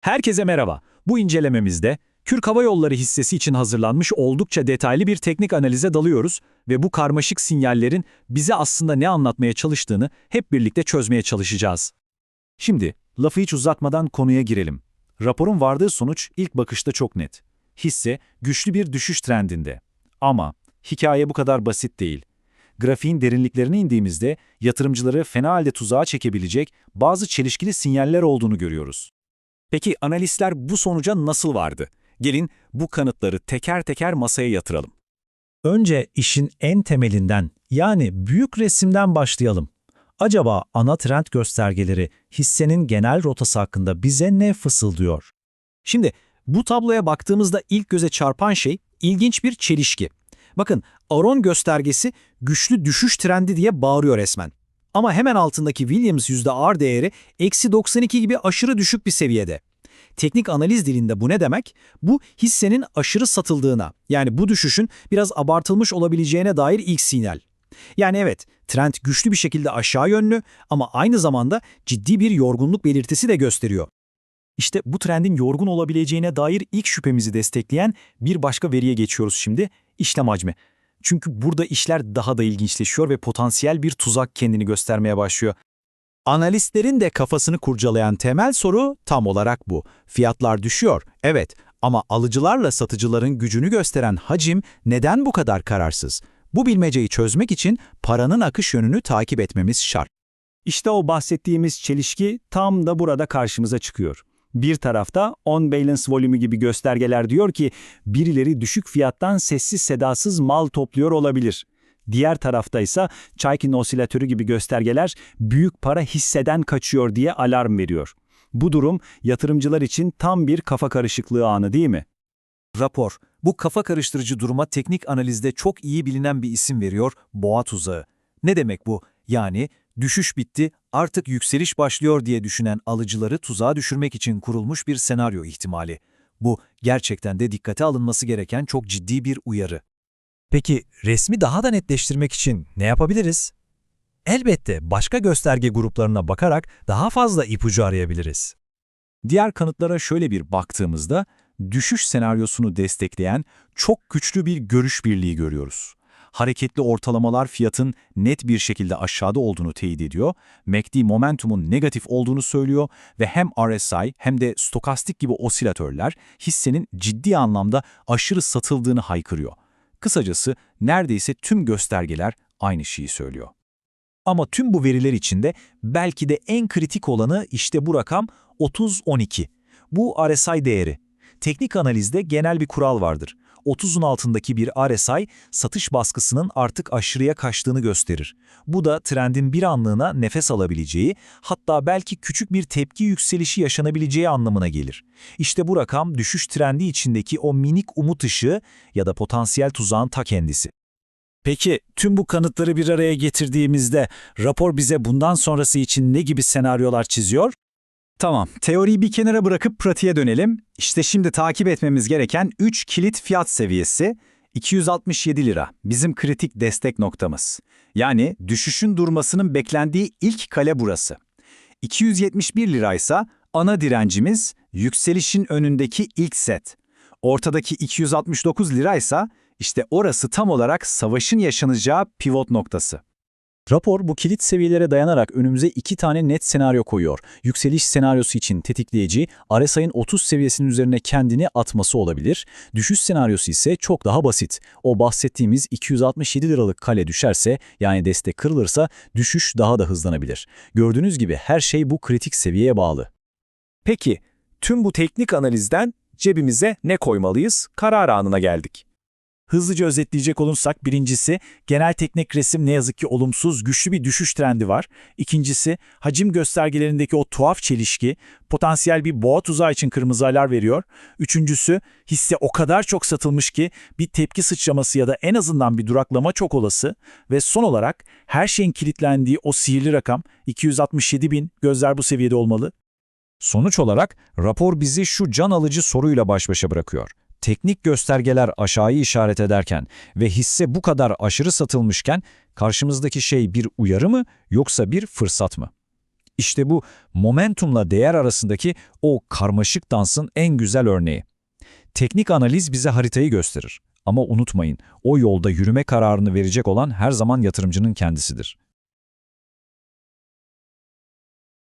Herkese merhaba. Bu incelememizde Kürk Hava Yolları hissesi için hazırlanmış oldukça detaylı bir teknik analize dalıyoruz ve bu karmaşık sinyallerin bize aslında ne anlatmaya çalıştığını hep birlikte çözmeye çalışacağız. Şimdi lafı hiç uzatmadan konuya girelim. Raporun vardığı sonuç ilk bakışta çok net. Hisse güçlü bir düşüş trendinde. Ama hikaye bu kadar basit değil. Grafiğin derinliklerine indiğimizde yatırımcıları fena halde tuzağa çekebilecek bazı çelişkili sinyaller olduğunu görüyoruz. Peki analistler bu sonuca nasıl vardı? Gelin bu kanıtları teker teker masaya yatıralım. Önce işin en temelinden yani büyük resimden başlayalım. Acaba ana trend göstergeleri hissenin genel rotası hakkında bize ne fısıldıyor? Şimdi bu tabloya baktığımızda ilk göze çarpan şey ilginç bir çelişki. Bakın Aron göstergesi güçlü düşüş trendi diye bağırıyor resmen. Ama hemen altındaki Williams %R değeri eksi 92 gibi aşırı düşük bir seviyede. Teknik analiz dilinde bu ne demek? Bu hissenin aşırı satıldığına, yani bu düşüşün biraz abartılmış olabileceğine dair ilk sinyal. Yani evet, trend güçlü bir şekilde aşağı yönlü ama aynı zamanda ciddi bir yorgunluk belirtisi de gösteriyor. İşte bu trendin yorgun olabileceğine dair ilk şüphemizi destekleyen bir başka veriye geçiyoruz şimdi, işlem hacmi. Çünkü burada işler daha da ilginçleşiyor ve potansiyel bir tuzak kendini göstermeye başlıyor. Analistlerin de kafasını kurcalayan temel soru tam olarak bu. Fiyatlar düşüyor, evet ama alıcılarla satıcıların gücünü gösteren hacim neden bu kadar kararsız? Bu bilmeceyi çözmek için paranın akış yönünü takip etmemiz şart. İşte o bahsettiğimiz çelişki tam da burada karşımıza çıkıyor. Bir tarafta on balance volümü gibi göstergeler diyor ki birileri düşük fiyattan sessiz sedasız mal topluyor olabilir. Diğer tarafta ise Chaikin osilatörü gibi göstergeler büyük para hisseden kaçıyor diye alarm veriyor. Bu durum yatırımcılar için tam bir kafa karışıklığı anı değil mi? Rapor, bu kafa karıştırıcı duruma teknik analizde çok iyi bilinen bir isim veriyor, boğa tuzağı. Ne demek bu? Yani düşüş bitti, artık yükseliş başlıyor diye düşünen alıcıları tuzağa düşürmek için kurulmuş bir senaryo ihtimali. Bu gerçekten de dikkate alınması gereken çok ciddi bir uyarı. Peki resmi daha da netleştirmek için ne yapabiliriz? Elbette başka gösterge gruplarına bakarak daha fazla ipucu arayabiliriz. Diğer kanıtlara şöyle bir baktığımızda, düşüş senaryosunu destekleyen çok güçlü bir görüş birliği görüyoruz. Hareketli ortalamalar fiyatın net bir şekilde aşağıda olduğunu teyit ediyor, MACD momentumun negatif olduğunu söylüyor ve hem RSI hem de stokastik gibi osilatörler hissenin ciddi anlamda aşırı satıldığını haykırıyor. Kısacası neredeyse tüm göstergeler aynı şeyi söylüyor. Ama tüm bu veriler içinde belki de en kritik olanı işte bu rakam 30-12. Bu RSI değeri. Teknik analizde genel bir kural vardır. 30'un altındaki bir RSI satış baskısının artık aşırıya kaçtığını gösterir. Bu da trendin bir anlığına nefes alabileceği, hatta belki küçük bir tepki yükselişi yaşanabileceği anlamına gelir. İşte bu rakam düşüş trendi içindeki o minik umut ışığı ya da potansiyel tuzağın ta kendisi. Peki tüm bu kanıtları bir araya getirdiğimizde rapor bize bundan sonrası için ne gibi senaryolar çiziyor? Tamam, teoriyi bir kenara bırakıp pratiğe dönelim. İşte şimdi takip etmemiz gereken 3 kilit fiyat seviyesi 267 lira, bizim kritik destek noktamız. Yani düşüşün durmasının beklendiği ilk kale burası. 271 liraysa ana direncimiz yükselişin önündeki ilk set. Ortadaki 269 liraysa işte orası tam olarak savaşın yaşanacağı pivot noktası. Rapor bu kilit seviyelere dayanarak önümüze iki tane net senaryo koyuyor. Yükseliş senaryosu için tetikleyici, RSI'nin 30 seviyesinin üzerine kendini atması olabilir. Düşüş senaryosu ise çok daha basit. O bahsettiğimiz 267 liralık kale düşerse, yani destek kırılırsa düşüş daha da hızlanabilir. Gördüğünüz gibi her şey bu kritik seviyeye bağlı. Peki, tüm bu teknik analizden cebimize ne koymalıyız? Karar anına geldik. Hızlıca özetleyecek olursak birincisi genel teknik resim ne yazık ki olumsuz, güçlü bir düşüş trendi var. İkincisi hacim göstergelerindeki o tuhaf çelişki potansiyel bir boğa tuzağı için kırmızı alar veriyor. Üçüncüsü hisse o kadar çok satılmış ki bir tepki sıçraması ya da en azından bir duraklama çok olası. Ve son olarak her şeyin kilitlendiği o sihirli rakam 267 bin gözler bu seviyede olmalı. Sonuç olarak rapor bizi şu can alıcı soruyla baş başa bırakıyor teknik göstergeler aşağıyı işaret ederken ve hisse bu kadar aşırı satılmışken karşımızdaki şey bir uyarı mı yoksa bir fırsat mı? İşte bu momentumla değer arasındaki o karmaşık dansın en güzel örneği. Teknik analiz bize haritayı gösterir. Ama unutmayın, o yolda yürüme kararını verecek olan her zaman yatırımcının kendisidir.